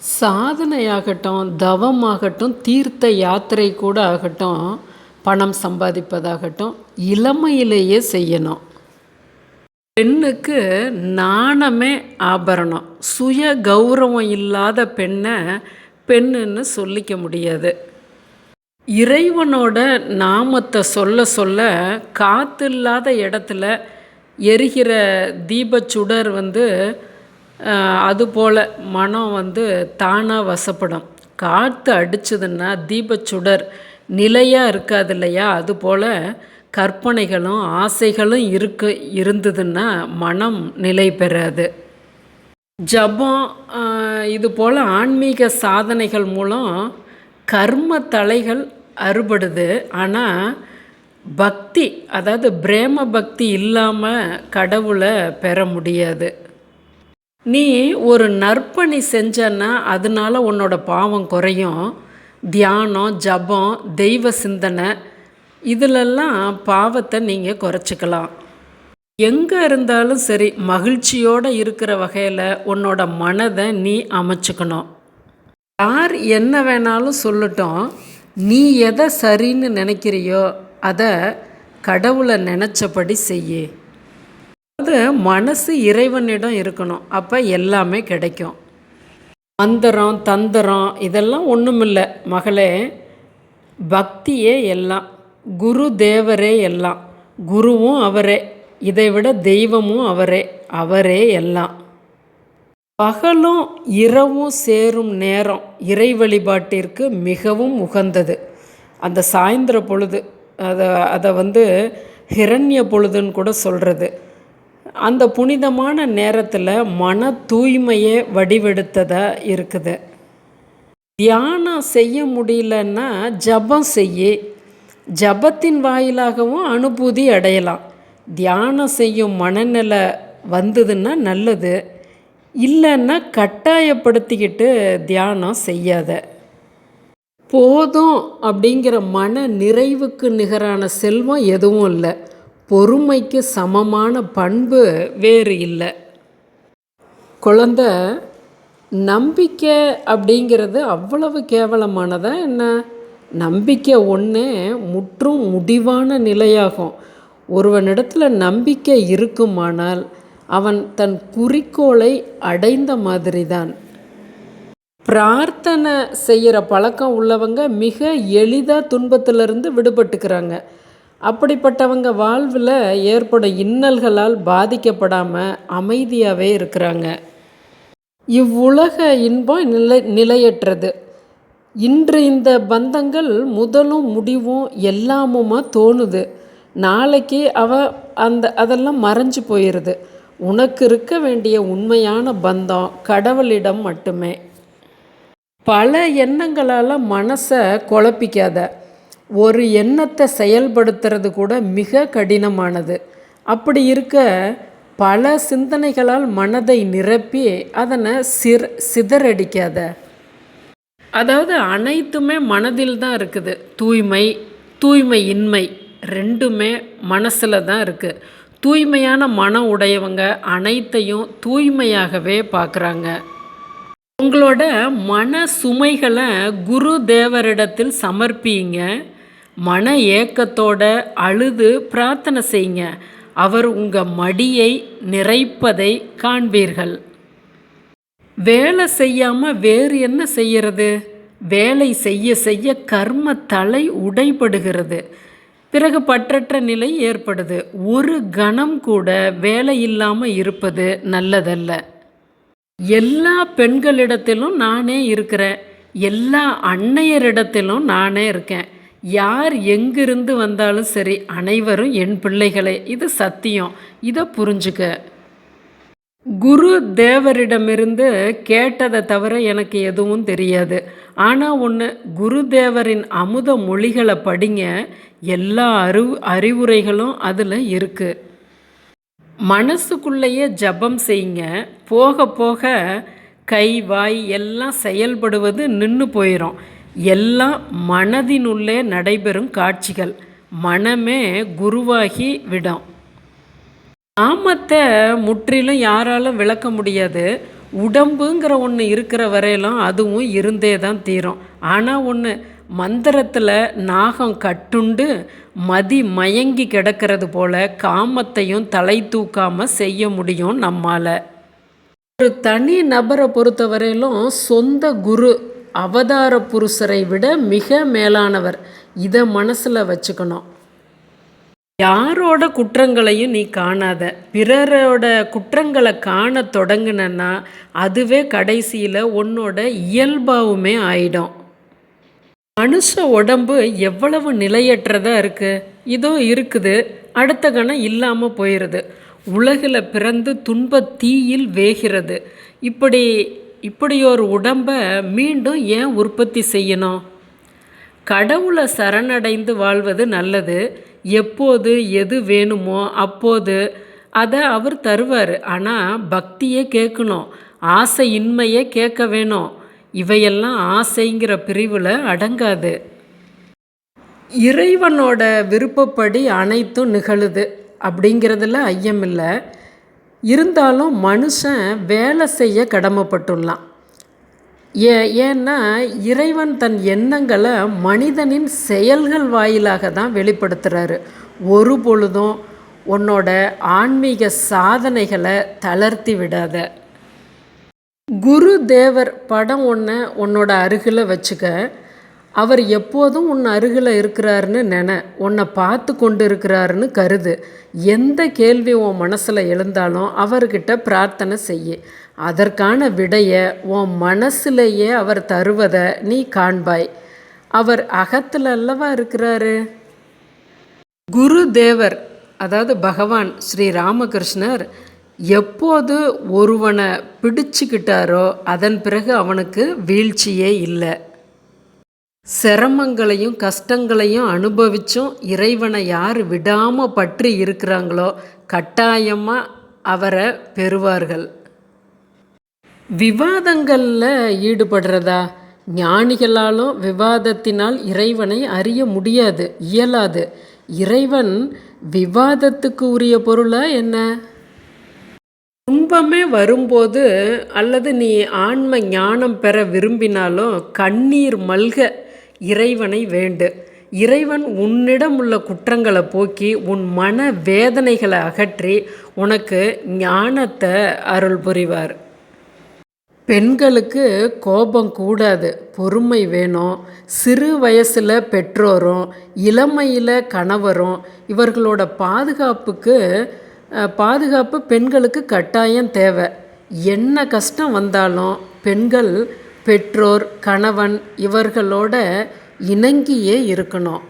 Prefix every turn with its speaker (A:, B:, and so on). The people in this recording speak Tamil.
A: சாதனையாகட்டும் தவமாகட்டும் தீர்த்த யாத்திரை கூட ஆகட்டும் பணம் சம்பாதிப்பதாகட்டும் இளமையிலேயே செய்யணும். பெண்ணுக்கு நாணமே ஆபரணம். சுய கௌரவம் இல்லாத பெண்ணை பெண்ணுன்னு சொல்லிக்க முடியாது. இறைவனோட நாமத்தை சொல்ல சொல்ல காற்று இல்லாத இடத்துல எரிகிற தீபச்சுடர் வந்து அதுபோல் மனம் வந்து தானாக வசப்படும். காற்று அடிச்சதுன்னா தீபச்சுடர் நிலையாக இருக்காது இல்லையா? அதுபோல் கற்பனைகளும் ஆசைகளும் இருக்கு இருந்ததுன்னா மனம் நிலை பெறாது. ஜபம் இது போல் ஆன்மீக சாதனைகள் மூலம் கர்ம தலைகள் அறுபடுது. ஆனால் பக்தி அதாவது பிரேம பக்தி இல்லாமல் கடவுளை பெற முடியாது. நீ ஒரு நற்பணி செஞ்சன்னா அதனால உன்னோட பாவம் குறையும். தியானம் ஜபம் தெய்வ சிந்தனை இதிலெல்லாம் பாவத்தை நீங்கள் குறைச்சிக்கலாம். எங்கே இருந்தாலும் சரி மகிழ்ச்சியோடு இருக்கிற வகையில் உன்னோட மனதை நீ அமைச்சுக்கணும். யார் என்ன வேணாலும் சொல்லட்டும் நீ எதை சரின்னு நினைக்கிறியோ அதை கடவுளை நினச்சபடி செய்யு. அது மனசு இறைவனிடம் இருக்கணும். அப்போ எல்லாமே கிடைக்கும். மந்திரம் தந்திரம் இதெல்லாம் ஒன்றுமில்லை மகளே பக்தியே எல்லாம். குரு தேவரே எல்லாம். குருவும் அவரே. இதை விட தெய்வமும் அவரே. அவரே எல்லாம். பகலும் இரவும் சேரும் நேரம் இறை வழிபாட்டிற்கு மிகவும் உகந்தது. அந்த சாயந்தர பொழுது அதை அதை வந்து ஹிரண்ய பொழுதுன்னு கூட சொல்கிறது அந்த புனிதமான நேரத்தில் மன தூய்மையே வடிவெடுத்ததாக இருக்குது. தியானம் செய்ய முடியலன்னா ஜபம் செய்ய ஜபத்தின் வாயிலாகவும் அனுபூதி அடையலாம். தியானம் செய்யும் மனநிலை வந்ததுன்னா நல்லது. இல்லைன்னா கட்டாயப்படுத்திக்கிட்டு தியானம் செய்யாத. போதும் அப்படிங்கிற மன நிறைவுக்கு நிகரான செல்வம் எதுவும் இல்லை. பொறுமைக்கு சமமான பண்பு வேறு இல்லை. குழந்த நம்பிக்கை அப்படிங்கிறது அவ்வளவு கேவலமானதா என்ன? நம்பிக்கை ஒன்றே முற்றும் முடிவான நிலையாகும். ஒருவனிடத்தில் நம்பிக்கை இருக்குமானால் அவன் தன் குறிக்கோளை அடைந்த மாதிரி தான் பிரார்த்தனை செய்கிற பழக்கம் உள்ளவங்க மிக எளிதாக துன்பத்திலிருந்து விடுபட்டுக்கிறாங்க. அப்படிப்பட்டவங்க வாழ்வில் ஏற்படும் இன்னல்களால் பாதிக்கப்படாமல் அமைதியாகவே இருக்கிறாங்க. இவ்வுலக இன்பம் நிலை நிலையற்றது. இன்று இந்த பந்தங்கள் முதலும் முடிவும் எல்லாமுமா தோணுது. நாளைக்கு அவ அந்த அதெல்லாம் மறைஞ்சு போயிடுது உனக்கு இருக்க வேண்டிய உண்மையான பந்தம் கடவுளிடம் மட்டுமே. பல எண்ணங்களால் மனசை குழப்பிக்காத. ஒரு எண்ணத்தை செயல்படுத்துறது கூட மிக கடினமானது. அப்படி இருக்க பல சிந்தனைகளால் மனதை நிரப்பி அதனை சிர் சிதறடிக்காத. அதாவது அனைத்துமே மனதில் தான் இருக்குது. தூய்மை தூய்மை இன்மை ரெண்டுமே மனசில் தான் இருக்குது தூய்மையான மனம் உடையவங்க அனைத்தையும் தூய்மையாகவே பார்க்குறாங்க உங்களோட மன சுமைகளை குரு தேவரிடத்தில் சமர்ப்பிங்க. மன ஏக்கத்தோட அழுது பிரார்த்தனை செய்யுங்க. அவர் உங்கள் மடியை நிறைப்பதை காண்பீர்கள். வேலை செய்யாமல் வேறு என்ன செய்கிறது வேலை செய்ய செய்ய கர்ம தலை உடைபடுகிறது. பிறகு பற்றற்ற நிலை ஏற்படுது. ஒரு கணம் கூட வேலை இல்லாமல் இருப்பது நல்லதல்ல. எல்லா பெண்களிடத்திலும் நானே இருக்கிறேன். எல்லா அன்னையரிடத்திலும் நானே இருக்கேன். யார் எங்கிருந்து வந்தாலும் சரி அனைவரும் என் பிள்ளைகளே இது சத்தியம். இதை புரிஞ்சுக்க. குரு தேவரிடமிருந்து கேட்டதை தவிர எனக்கு எதுவும் தெரியாது. ஆனால் ஒன்று குருதேவரின் அமுத மொழிகளை படிங்க. எல்லா அறி அறிவுரைகளும் அதில் இருக்குது மனசுக்குள்ளேயே ஜபம் செய்யுங்க. போக போக கை வாய் எல்லாம் செயல்படுவது நின்று போயிடும் எல்லாம் மனதினுள்ளே நடைபெறும் காட்சிகள். மனமே குருவாகி விடும். நாமத்தை முற்றிலும் யாராலும் விளக்க முடியாது. உடம்புங்கிற ஒன்று இருக்கிற வரையிலும் அதுவும் இருந்தே தான் தீரும். ஆனால் ஒன்று மந்திரத்தில் நாகம் கட்டுண்டு மதி மயங்கி கிடக்கிறது போல காமத்தையும் தலை தூக்காமல் செய்ய முடியும் நம்மால். ஒரு தனி நபரை பொறுத்தவரையிலும் சொந்த குரு அவதார புருஷரை விட மிக மேலானவர். இதை மனசில் வச்சுக்கணும். யாரோட குற்றங்களையும் நீ காணாத. பிறரோட குற்றங்களை காண தொடங்குனன்னா அதுவே கடைசியில் உன்னோட இயல்பாவுமே ஆயிடும். மனுஷ உடம்பு எவ்வளவு நிலையற்றதாக இருக்குது இதோ இருக்குது. அடுத்த கணம் இல்லாமல் போயிடுது உலகில் பிறந்து துன்ப தீயில் வேகிறது. இப்படி இப்படி ஒரு உடம்பை மீண்டும் ஏன் உற்பத்தி செய்யணும்? கடவுளை சரணடைந்து வாழ்வது நல்லது. எப்போது எது வேணுமோ அப்போது அதை அவர் தருவார். ஆனால் பக்தியே கேட்கணும். ஆசை இன்மையே கேட்க வேணும். இவையெல்லாம் ஆசைங்கிற பிரிவில் அடங்காது. இறைவனோட விருப்பப்படி அனைத்தும் நிகழுது. அப்படிங்கிறதுல ஐயமில்லை. இருந்தாலும் மனுஷன் வேலை செய்ய கடமைப்பட்டுள்ளான். ஏ ஏன்னா இறைவன் தன் எண்ணங்களை மனிதனின் செயல்கள் வாயிலாக தான் வெளிப்படுத்துகிறாரு ஒரு பொழுதும் உன்னோட ஆன்மீக சாதனைகளை தளர்த்தி விடாத. குரு தேவர் படம் ஒன்று உன்னோட அருகில் வச்சுக்க. அவர் எப்போதும் உன் அருகில் இருக்கிறாருன்னு நென உன்னை பார்த்து கொண்டு இருக்கிறாருன்னு கருது. எந்த கேள்வி உன் மனசில் எழுந்தாலும் அவர்கிட்ட பிரார்த்தனை செய்ய. அதற்கான விடையை உன் மனசிலேயே அவர் தருவதை நீ காண்பாய். அவர் அகத்தில் அல்லவா இருக்கிறாரு? குரு தேவர் அதாவது பகவான் ஸ்ரீ ராமகிருஷ்ணர் எப்போது ஒருவனை பிடிச்சுக்கிட்டாரோ அதன் பிறகு அவனுக்கு வீழ்ச்சியே இல்லை. சிரமங்களையும் கஷ்டங்களையும் அனுபவிச்சும் இறைவனை யார் விடாமல் பற்றி இருக்கிறாங்களோ கட்டாயமாக அவரை பெறுவார்கள். விவாதங்களில் ஈடுபடுறதா? ஞானிகளாலும் விவாதத்தினால் இறைவனை அறிய முடியாது இயலாது. இறைவன் விவாதத்துக்கு உரிய பொருளா என்ன? துன்பமே வரும்போது அல்லது நீ ஆன்ம ஞானம் பெற விரும்பினாலும் கண்ணீர் மல்க இறைவனை வேண்டு. இறைவன் உன்னிடம் உள்ள குற்றங்களை போக்கி உன் மன வேதனைகளை அகற்றி உனக்கு ஞானத்தை அருள் புரிவார். பெண்களுக்கு கோபம் கூடாது பொறுமை வேணும். சிறு வயசில் பெற்றோரும் இளமையில் கணவரும் இவர்களோட பாதுகாப்புக்கு பாதுகாப்பு பெண்களுக்கு கட்டாயம் தேவை. என்ன கஷ்டம் வந்தாலும் பெண்கள் பெற்றோர் கணவன் இவர்களோட இணங்கியே இருக்கணும்.